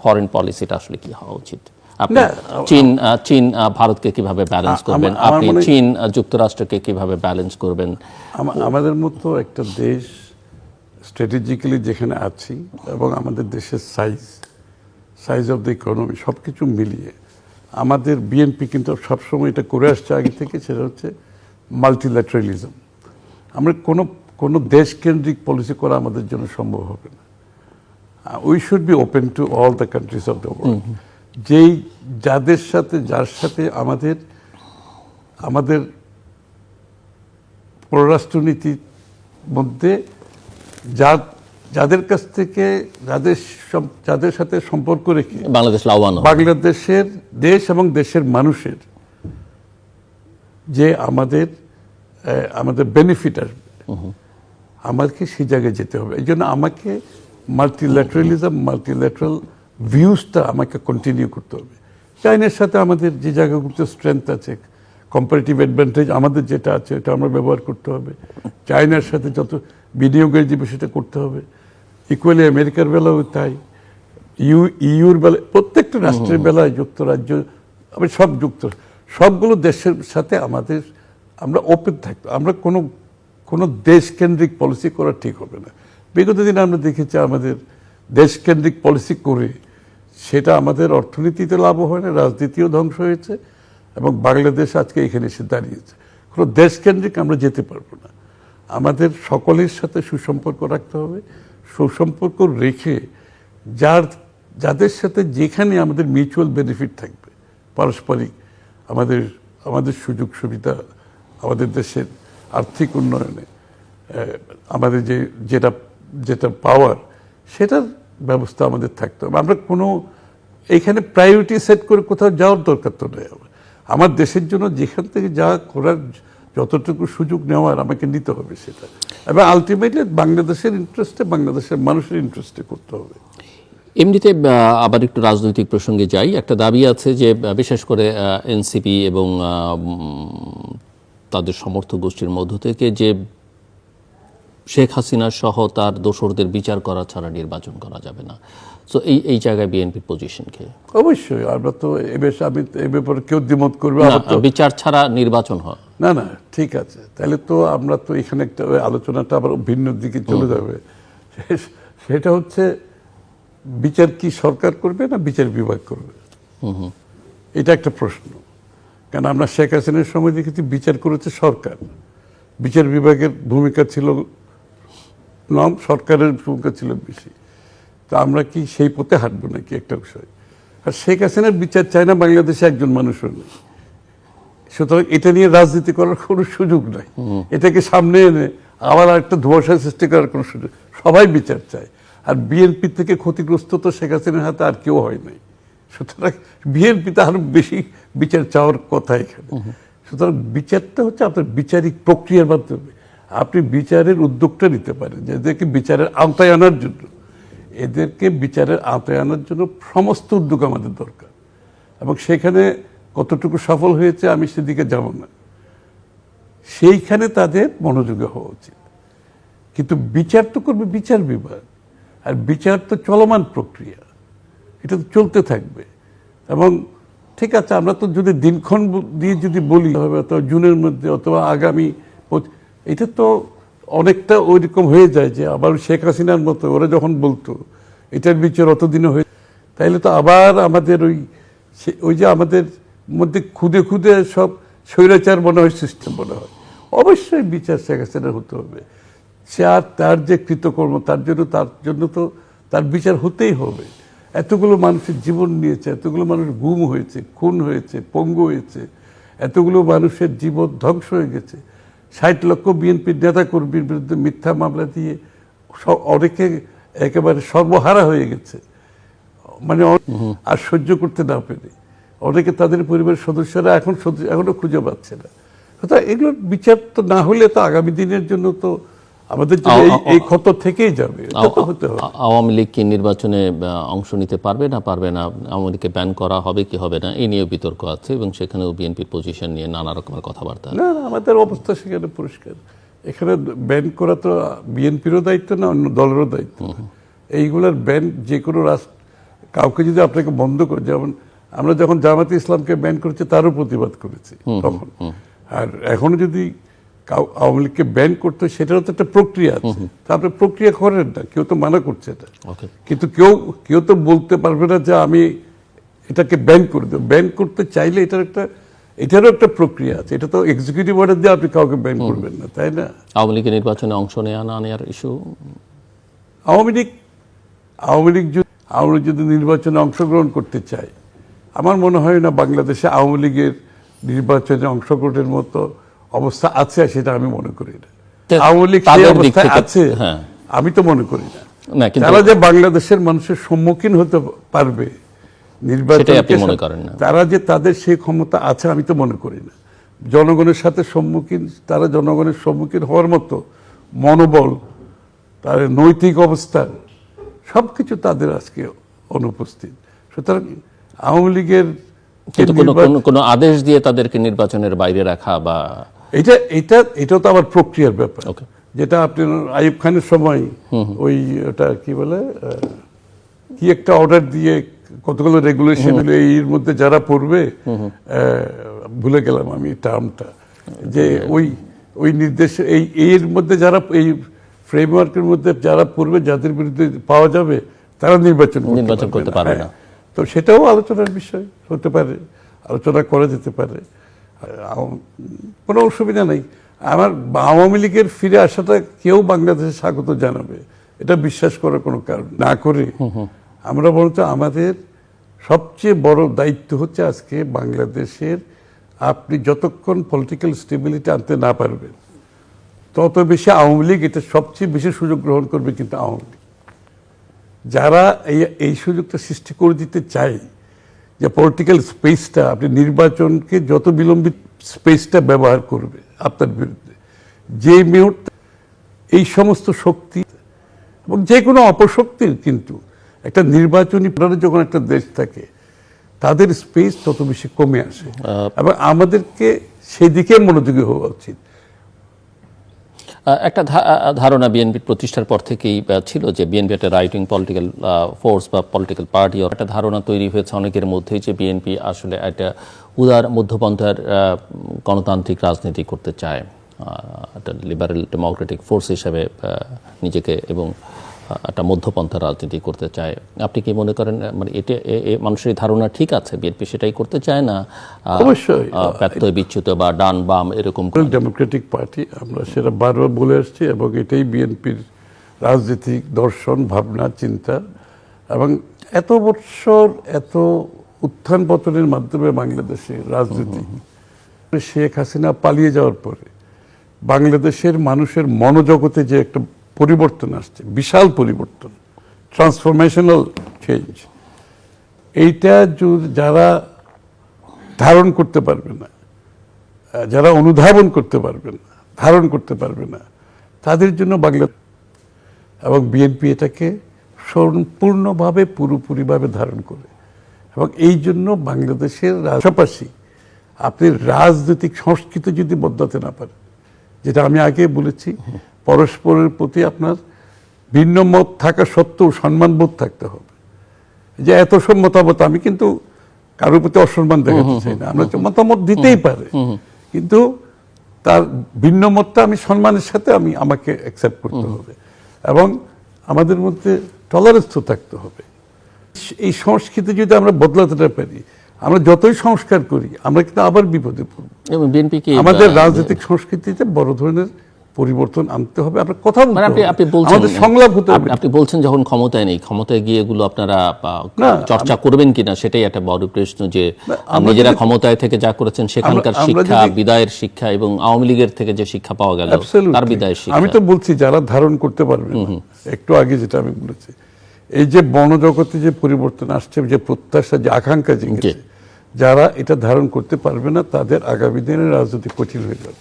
Foreign পলিসিটা আসলে কি হওয়া উচিত? আপনি চীন চীন ভারতকে কীভাবে ব্যালেন্স করবেন? আপনি চীন যুক্তরাষ্ট্রকে কীভাবে ব্যালেন্স করবেন? আমাদের মতো একটা দেশ স্ট্র্যাটেজিক্যালি যেখানে আছি এবং আমাদের দেশের size size of the economy সব কিছু মিলিয়ে আমাদের বিএনপি কিন্তু সবসময় এটা করে আসছে আগে থেকে সেটা হচ্ছে মাল্টিল্যাটারালিজম আমরা কোনো কোনো দেশকেন্দ্রিক পলিসি করা আমাদের জন্য সম্ভব হবে না। We should be open to all the countries of the world যেই যাদের সাথে যার সাথে আমাদের আমাদের পররাষ্ট্রনীতির মধ্যে যা যাদের কাছ থেকে যাদের যাদের সাথে সম্পর্ক রেখে বাংলাদেশ লাভবান বাংলাদেশের দেশ এবং দেশের মানুষের যে আমাদের আমাদের বেনিফিট আসবে আমাকে সেই জায়গায় যেতে হবে। এই জন্য আমাকে মাল্টিল্যাটারালিজম মাল্টিল্যাটারাল ভিউজটা আমাকে কন্টিনিউ করতে হবে। চাইনার সাথে আমাদের যে জায়গাগুলোতে স্ট্রেংথ আছে কম্পারেটিভ অ্যাডভান্টেজ আমাদের যেটা আছে এটা আমরা ব্যবহার করতে হবে। চায়নার সাথে যত বিনিয়োগের যে বিষয়টা করতে হবে। ইকুয়ালি আমেরিকার বেলাও তাই। ইউ ইউর বেলায় প্রত্যেকটা রাষ্ট্রের বেলায় যুক্তরাজ্য আমি সব যুক্ত সবগুলো দেশের সাথে আমাদের আমরা ওপেন থাকতো আমরা কোনো কোনো দেশকেন্দ্রিক পলিসি করা ঠিক হবে না। বিগত দিনে আমরা দেখেছি আমাদের দেশকেন্দ্রিক পলিসি করে সেটা আমাদের অর্থনীতিতে লাভ হয় না, রাজনীতিও ধ্বংস হয়েছে এবং বাংলাদেশ আজকে এখানে এসে দাঁড়িয়েছে। কোনো দেশকেন্দ্রিক আমরা যেতে পারব না। আমাদের সকলের সাথে সুসম্পর্ক রাখতে হবে। সুসম্পর্ক রেখে যার, যাদের সাথে যেখানে আমাদের মিউচুয়াল বেনিফিট থাকবে, পারস্পরিক আমাদের আমাদের সুযোগ সুবিধা আমাদের দেশের আর্থিক উন্নয়নে আমাদের যে, যেটা যেটা পাওয়ার সেটার ব্যবস্থা আমাদের থাকতে হবে। আমরা কোনো, এখানে প্রায়োরিটি সেট করে কোথাও যাওয়ার দরকার তো নেই আমার। দেশের জন্য যেখান থেকে যা করার যতটুকু সুযোগ নেওয়ার আমাকে নিতে হবে সেটা। এবং আলটিমেটলি বাংলাদেশের ইন্টারেস্টে বাংলাদেশের মানুষের ইন্টারেস্টে করতে হবে। এমনিতে আবার একটু রাজনৈতিক প্রসঙ্গে যাই। একটা দাবি আছে যে বিশেষ করে এনসিপি এবং তাদের সমর্থক গোষ্ঠীর মধ্য থেকে যে শেখ হাসিনা সহ তার দোসরদের বিচার করা ছাড়া নির্বাচন করা যাবে না। তো এই এই জায়গায় বিএনপির পজিশন কে? অবশ্যই আমরা তো এ বিষয়ে আমি এ ব্যাপারে কেউ দ্বিমত করবে বিচার ছাড়া নির্বাচন হয়। না না ঠিক আছে। তাহলে তো আমরা তো এখানে একটা আলোচনাটা আবার ভিন্ন দিকে চলে যাবে। সেটা হচ্ছে বিচার কি সরকার করবে না বিচার বিভাগ করবে? এটা একটা প্রশ্ন। কারণ আমরা শেখ হাসিনার সময় দেখেছি বিচার করেছে সরকার। বিচার বিভাগের ভূমিকা ছিল নম সরকারের ভূমিকা ছিল বেশি। তা আমরা কি সেই পথে হাঁটবো নাকি একটা বিষয়? আর শেখ হাসিনার বিচার চায় না বাংলাদেশে একজন মানুষও নেই সুতরাং এটা নিয়ে রাজনীতি করার কোনো সুযোগ নাই। এটাকে সামনে এনে আবার একটা ধোঁয়াশা সৃষ্টি করার কোনো সুযোগ সবাই বিচার চায়। আর বিএনপি থেকে ক্ষতিগ্রস্ত তো শেখ হাসিনার হাতে আর কেউ হয় নাই। সুতরাং বিএনপিতে আরও বেশি বিচার চাওয়ার কথা এখানে। সুতরাং বিচারটা হচ্ছে আপনার বিচারিক প্রক্রিয়ার মাধ্যমে। আপনি বিচারের উদ্যোগটা নিতে পারেন, যে এদেরকে বিচারের আওতায় আনার জন্য। এদেরকে বিচারের আওতায় আনার জন্য সমস্ত উদ্যোগ আমাদের দরকার। এবং সেখানে কতটুকু সফল হয়েছে আমি সেদিকে যাব না। সেইখানে তাদের মনোযোগী হওয়া উচিত। কিন্তু বিচার তো করবে বিচার বিভাগ। আর বিচার তো চলমান প্রক্রিয়া। এটা তো চলতে থাকবে। এবং ঠিক আছে, আমরা তো যদি দিনক্ষণ দিয়ে যদি বলি হবে অথবা জুনের মধ্যে অথবা আগামী এটা তো অনেকটা ওইরকম হয়ে যায় যে আবার শেখ হাসিনার মতো ওরা যখন বলতো, এটার বিচার অতদিনে হয়ে তাইলে তো আবার আমাদের ওই ওই যে আমাদের মধ্যে খুদে খুদে সব স্বৈরাচার মনে হয় সিস্টেম মনে হয়। অবশ্যই বিচার শেখ হাসিনার হতে হবে। সে আর তার যে কৃতকর্ম, তার জন্য তার জন্য তো তার বিচার হতেই হবে। এতগুলো মানুষের জীবন নিয়েছে, এতগুলো মানুষ গুম হয়েছে, খুন হয়েছে, পঙ্গু হয়েছে, এতগুলো মানুষের জীবন ধ্বংস হয়ে গেছে। ষাট লক্ষ বিএনপির নেতা কর্মীর বিরুদ্ধে মিথ্যা মামলা দিয়ে অনেকে একেবারে সর্বহারা হয়ে গেছে। মানে আর সহ্য করতে না পেরে। অনেকে তাদের পরিবারের সদস্যরা এখন এখনও এখনও খুঁজে পাচ্ছে না। এগুলোর বিচার তো না হলে তো আগামী দিনের জন্য তো আমাদের এই- ক্ষত থেকেই যাবে আওয়ামী লীগ কি নির্বাচনে অংশ নিতে পারবে না পারবে না? আওয়ামী লীগকে ব্যান করা হবে কি হবে না? এই নিয়ে বিতর্ক আছে এবং সেখানেও বিএনপির পজিশন নিয়ে নানা রকমের কথাবার্তা না না আমাদের অবস্থা সেখানে পরিষ্কার। এখানে ব্যান করা তো বিএনপিরও দায়িত্ব না অন্য দলেরও দায়িত্ব। এইগুলোর ব্যান যে কোনো রাষ্ট্র কাউকে যদি আপনাকে বন্ধ করে যেমন আমরা যখন জামাতে ইসলামকে ব্যান করেছি তারও প্রতিবাদ করেছি তখন। আর এখনও যদি আওয়ামী লীগকে ব্যান করতে সেটারও তো একটা প্রক্রিয়া আছে। তা আপনি প্রক্রিয়া করেন না কেউ তো মানা করছে এটা। কিন্তু কেউ কেউ তো বলতে পারবে না যে আমি এটাকে ব্যান করে দেবো। ব্যান করতে চাইলে এটার একটা এটারও একটা প্রক্রিয়া আছে। এটা তো এক্সিকিউটিভ অর্ডার দিয়ে আপনি কাউকে ব্যান করবেন না তাই না? আওয়ামী লীগের নির্বাচনে অংশ নেওয়া না নেওয়ার ইস্যু আওয়ামী লীগ আওয়ামী লীগ যদি আওয়ামী লীগ যদি নির্বাচনে অংশগ্রহণ করতে চায় আমার মনে হয় না বাংলাদেশে আওয়ামী লীগের নির্বাচনে অংশগ্রহণের মতো অবস্থা আছে সেটা আমি মনে করি না আওয়ামী লীগ সেই অবস্থায় আছে হ্যাঁ। আমি তো মনে করি না তারা যে বাংলাদেশের মানুষের সম্মুখীন হতে পারবে নির্বাচন। তারা যে তাদের সেই ক্ষমতা আছে আমি তো মনে করি না জনগণের সাথে সম্মুখীন তারা জনগণের সম্মুখীন হওয়ার মতো মনোবল তার নৈতিক অবস্থা সবকিছু তাদের আজকে অনুপস্থিত সুতরাং আওয়ামী লীগের কোনো আদেশ দিয়ে তাদেরকে নির্বাচনের বাইরে রাখা বা এটা এটা এটাও তো আবার প্রক্রিয়ার ব্যাপার। যেটা আপনি আইব খানের সময় ওই ওটা কি বলে কি একটা অর্ডার দিয়ে কতগুলো রেগুলেশন এর মধ্যে যারা পড়বে ভুলে গেলাম আমি টার্মটা যে ওই ওই নির্দেশ এই এর মধ্যে যারা এই ফ্রেমওয়ার্কের মধ্যে যারা পড়বে যাদের বিরুদ্ধে পাওয়া যাবে তারা নির্বাচন নির্বাচন করতে পারবে না। হ্যাঁ। তো সেটাও আলোচনার বিষয় হতে পারে আলোচনা করা যেতে পারে। কোনো অসুবিধা নেই। আমার আওয়ামী লীগের ফিরে আসাটা কেউ বাংলাদেশে স্বাগত জানাবে এটা বিশ্বাস করার কোনো কারণ না করে। আমরা বলতে আমাদের সবচেয়ে বড় দায়িত্ব হচ্ছে আজকে বাংলাদেশের আপনি যতক্ষণ পলিটিক্যাল স্টেবিলিটি আনতে না পারবেন তত বেশি আওয়ামী লীগ এটা সবচেয়ে বেশি সুযোগ গ্রহণ করবে কিন্তু আওয়ামী লীগ। যারা এই এই সুযোগটা সৃষ্টি করে দিতে চায় যে পলিটিক্যাল স্পেসটা আপনি নির্বাচনকে যত বিলম্বিত স্পেসটা ব্যবহার করবে আপনার বিরুদ্ধে যে মুহূর্তে এই সমস্ত শক্তি এবং যে কোনো অপশক্তির কিন্তু একটা নির্বাচনী প্রাণে যখন একটা দেশ থাকে তাদের স্পেস তত বেশি কমে আসে। এবং আমাদেরকে সেদিকে মনোযোগী হওয়া উচিত। একটা ধারণা বিএনপি প্রতিষ্ঠার পর থেকেই ছিল যে বিএনপি একটা রাইটিং পলিটিক্যাল ফোর্স বা পলিটিক্যাল পার্টি একটা ধারণা তৈরি হয়েছে অনেকের মধ্যেই যে বিএনপি আসলে একটা উদার মধ্যপন্থার গণতান্ত্রিক রাজনীতি করতে চায়। একটা লিবারেল ডেমোক্রেটিক ফোর্স হিসাবে নিজেকে এবং একটা মধ্যপন্থা রাজনীতি করতে চায়। আপনি কি মনে করেন মানে এটা মানুষের ধারণা ঠিক আছে? বিএনপি সেটাই করতে চায় না? অবশ্যই। আহ, বিচ্যুত বা ডান বাম এরকম ডেমোক্রেটিক পার্টি আমরা সেটা বারবার বলে আসছি এবং এটাই বিএনপির রাজনৈতিক দর্শন ভাবনা চিন্তা এবং এত বৎসর এত উত্থান পতনের মাধ্যমে বাংলাদেশে রাজনীতি। শেখ হাসিনা পালিয়ে যাওয়ার পরে বাংলাদেশের মানুষের মনোজগতে যে একটা পরিবর্তন আসছে, বিশাল পরিবর্তন ট্রান্সফরমেশনাল চেঞ্জ এইটা যারা ধারণ করতে পারবে না যারা অনুধাবন করতে পারবে না, ধারণ করতে পারবে না, তাদের জন্য বাংলা এবং বিএনপি এটাকে সম্পূর্ণভাবে, পুরোপুরিভাবে ধারণ করে। এবং এই জন্য বাংলাদেশের পাশাপাশি আপনি রাজনৈতিক সংস্কৃতি যদি বদলাতে না পারেন, যেটা আমি আগে বলেছি পরস্পরের প্রতি আপনার ভিন্ন মত থাকা সত্ত্বেও সম্মানবোধ থাকতে হবে। যে এত সব মতামত আমি কিন্তু কারোর প্রতি অসম্মান দেখাতে চাই না। আমরা মতামত দিতেই পারে। কিন্তু তার ভিন্ন মতটা আমি সম্মানের সাথে আমি আমাকে অ্যাকসেপ্ট করতে হবে। এবং আমাদের মধ্যে টলারেন্স তো থাকতে হবে। এই সংস্কৃতি যদি আমরা বদলাতে না পারি আমরা যতই সংস্কার করি আমরা কিন্তু আবার বিপদে পড়ব। আমাদের রাজনৈতিক সংস্কৃতিতে বড় ধরনের পরিবর্তন আনতে হবে। আমরা কথা বলতে মানে আপনি আপনি বলছেন আমাদের সংলাপ হতে হবে। আপনি- আপনি বলছেন যখন ক্ষমতায় নেই ক্ষমতায় গিয়ে এগুলো আপনারা চর্চা করবেন কিনা সেটাই একটা বড় প্রশ্ন যে আমরা নিজেরা ক্ষমতায় থেকে যা করেছেন সেখানকার শিক্ষা বিদায়ের শিক্ষা এবং আওয়ামী লীগের থেকে যে শিক্ষা পাওয়া গেল তার বিদায়ের শিক্ষা। আমি তো বলছি যারা ধারণ করতে পারবে একটু আগে যেটা আমি বলেছি এই যে বনজগতে যে পরিবর্তন আসছে যে প্রত্যাশা যে আকাঙ্ক্ষা জেগেছে যারা এটা ধারণ করতে পারবে না তাদের আগামী দিনের রাজনীতি কঠিন হয়ে যাবে।